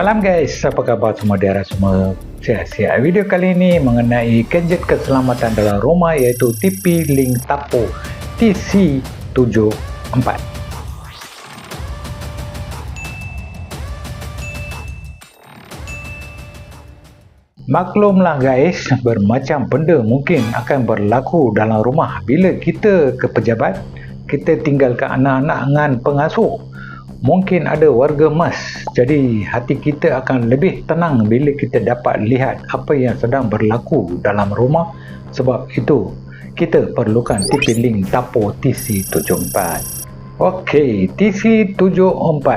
Salam guys, apa khabar semua daerah semua sihat-sihat. Video kali ini mengenai gadget keselamatan dalam rumah iaitu TP-Link Tapo TC74. Maklumlah guys, bermacam benda mungkin akan berlaku dalam rumah bila kita ke pejabat, kita tinggalkan anak-anak dengan pengasuh mungkin ada warga emas. Jadi hati kita akan lebih tenang bila kita dapat lihat apa yang sedang berlaku dalam rumah. Sebab itu kita perlukan TP-Link Tapo TC74 ok TC74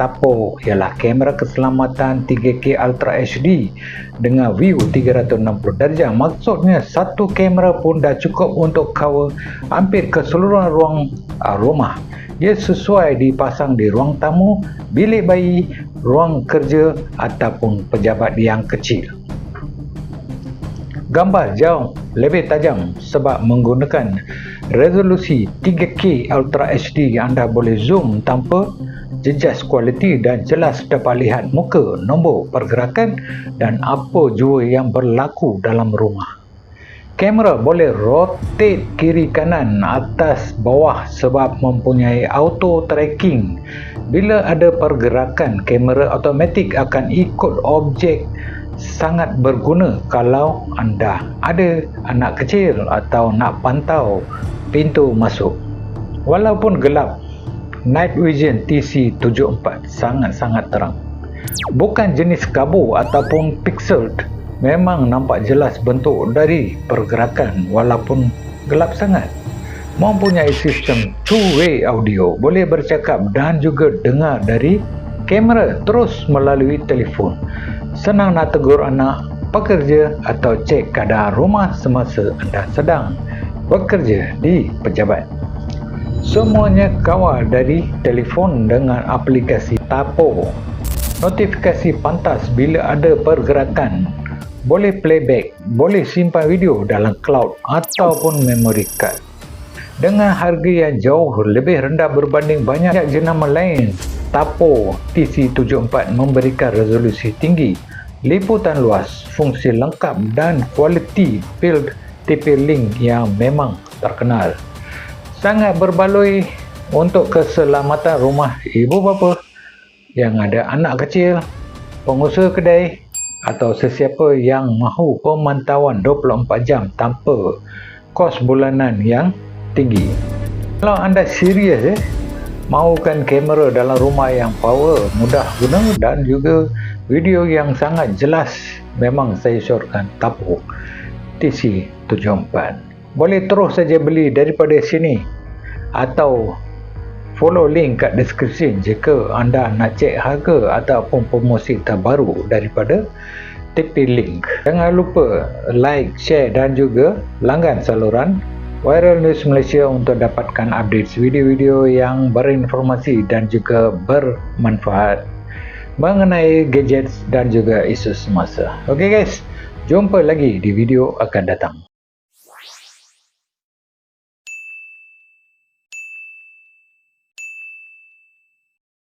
Tapo ialah kamera keselamatan 3K Ultra HD dengan view 360 darjah maksudnya satu kamera pun dah cukup untuk cover hampir keseluruhan ruang uh, rumah ia sesuai dipasang di ruang tamu, bilik bayi, ruang kerja ataupun pejabat yang kecil. Gambar jauh lebih tajam sebab menggunakan resolusi 3K Ultra HD anda boleh zoom tanpa jejas kualiti dan jelas dapat lihat muka, nombor pergerakan dan apa jua yang berlaku dalam rumah kamera boleh rotate kiri kanan atas bawah sebab mempunyai auto tracking. Bila ada pergerakan kamera automatik akan ikut objek sangat berguna kalau anda ada anak kecil atau nak pantau pintu masuk. Walaupun gelap night vision TC74 sangat-sangat terang. Bukan jenis kabur ataupun pixel memang nampak jelas bentuk dari pergerakan walaupun gelap sangat. Mempunyai sistem two-way audio boleh bercakap dan juga dengar dari kamera terus melalui telefon. Senang nak tegur anak pekerja atau cek keadaan rumah semasa anda sedang bekerja di pejabat. Semuanya kawal dari telefon dengan aplikasi Tapo. Notifikasi pantas bila ada pergerakan boleh playback, boleh simpan video dalam cloud ataupun memory card. Dengan harga yang jauh lebih rendah berbanding banyak jenama lain, Tapo TC74 memberikan resolusi tinggi, liputan luas, fungsi lengkap dan kualiti build TP-Link yang memang terkenal. Sangat berbaloi untuk keselamatan rumah ibu bapa yang ada anak kecil, pengusaha kedai atau sesiapa yang mahu pemantauan 24 jam tanpa kos bulanan yang tinggi. Kalau anda serius eh, mahukan kamera dalam rumah yang power, mudah guna dan juga video yang sangat jelas, memang saya syorkan Tapo TC74. Boleh terus saja beli daripada sini atau follow link kat description jika anda nak cek harga ataupun promosi terbaru daripada TP Link. Jangan lupa like, share dan juga langgan saluran Viral News Malaysia untuk dapatkan update video-video yang berinformasi dan juga bermanfaat mengenai gadgets dan juga isu semasa. Okay guys, jumpa lagi di video akan datang.